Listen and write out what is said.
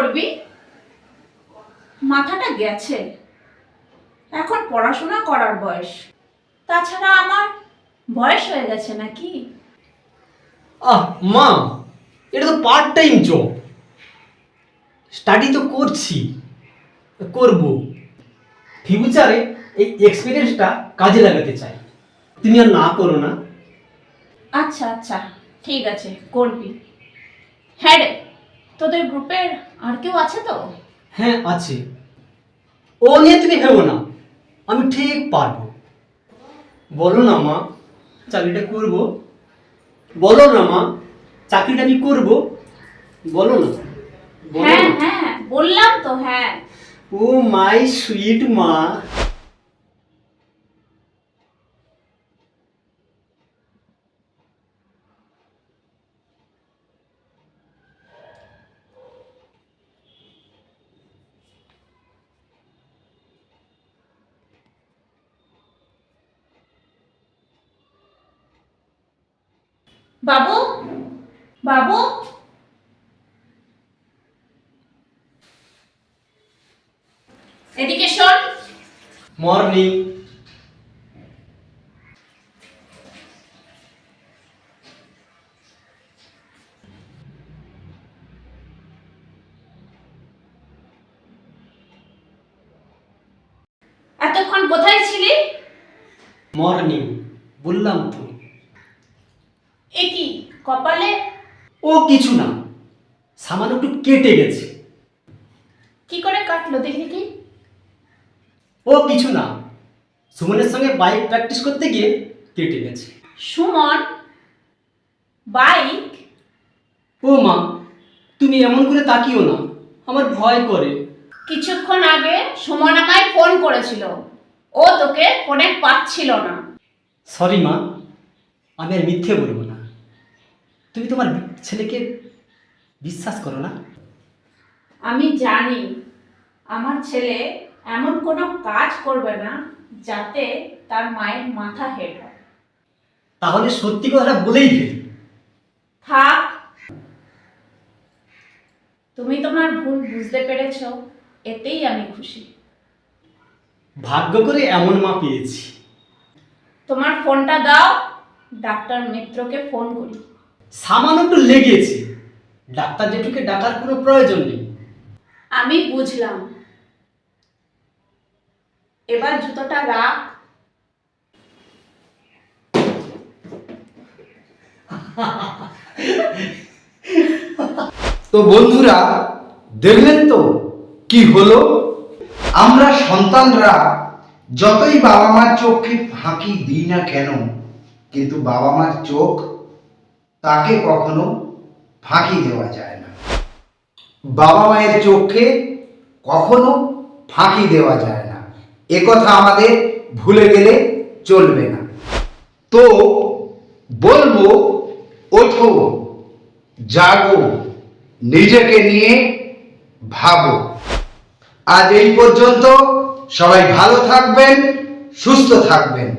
করবি? মাথাটা গেছে। এখন পড়াশোনা করার বয়স। তাছাড়া আমার বয়স হয়ে গেছে নাকি? আহ মা এটা তো পার্ট টাইম জব স্টাডি তো করছি। করব। ফিউচারে এই এক্সপিরিয়েন্সটা কাজে লাগাতে চাই। তুমি আর না করো না। আচ্ছা আচ্ছা ঠিক আছে করবি। হ্যাঁ রে। তোদের গ্রুপের আর কেউ আছে তো? হ্যাঁ আছে। ও নিয়ে তুমি ভেবো না। আমি ঠিক পারব। বলো না মা চাকরিটা করব। বলো না মা চাকরিটা আমি করব। বলো না বলো হ্যাঁ না। হ্যাঁ বললাম তো হ্যাঁ। ও মাই সুইট মা। বাবু? বাবু? এদিকে শোন। মর্নিং। এতক্ষণ কোথায় ছিলি? মর্নিং বললাম তো। এ কি কপালে? ও কিছু না সামান্য একটু কেটে গেছে। কি করে কাটলো দেখি কি? ও কিছু না সুমনের সঙ্গে বাইক প্র্যাকটিস করতে গিয়ে কেটে গেছে। সুমন বাইক ও মা তুমি এমন করে তাকিও না আমার ভয় করে। কিছুক্ষণ আগে সুমন আমায় ফোন করেছিল ও তোকে ফোনে পাচ্ছিল না। সরি মা আমি আর মিথ্যে বলব না। তুমি তোমার ছেলেকে বিশ্বাস করো না? আমি জানি আমার ছেলে এমন কোনো কাজ করবে না যাতে তার মায়ের মাথা হেড হয়। তাহলে সত্যি কথাটা বলেই ফেলি। থাক। তুমি তোমার ভুল বুঝতে পেরেছ এতেই আমি খুশি। ভাগ্য করে এমন মা পেয়েছি। তোমার ফোনটা দাও ডাক্তার মিত্রকে ফোন করি। সামান্য একটু লেগেছে। ডাক্তার জেঠুকে ডাকার কোনো প্রয়োজন নেই। আমি বুঝলাম। এবার জুতোটা রাখ। তো বন্ধুরা দেখলেন তো কি হলো? আমরা সন্তানরা যতই বাবা মার চোখকে ফাঁকি দিই না কেন কিন্তু বাবা মার চোখ তাকে কখনো ফাঁকি দেওয়া যায় না। বাবা মায়ের চোখে কখনো ফাঁকি দেওয়া যায় না। একথা আমাদের ভুলে গেলে চলবে না। তো বলব, ওঠো, জাগো, নিজেকে নিয়ে ভাবো। আজ এই পর্যন্ত সবাই ভালো থাকবেন, সুস্থ থাকবেন।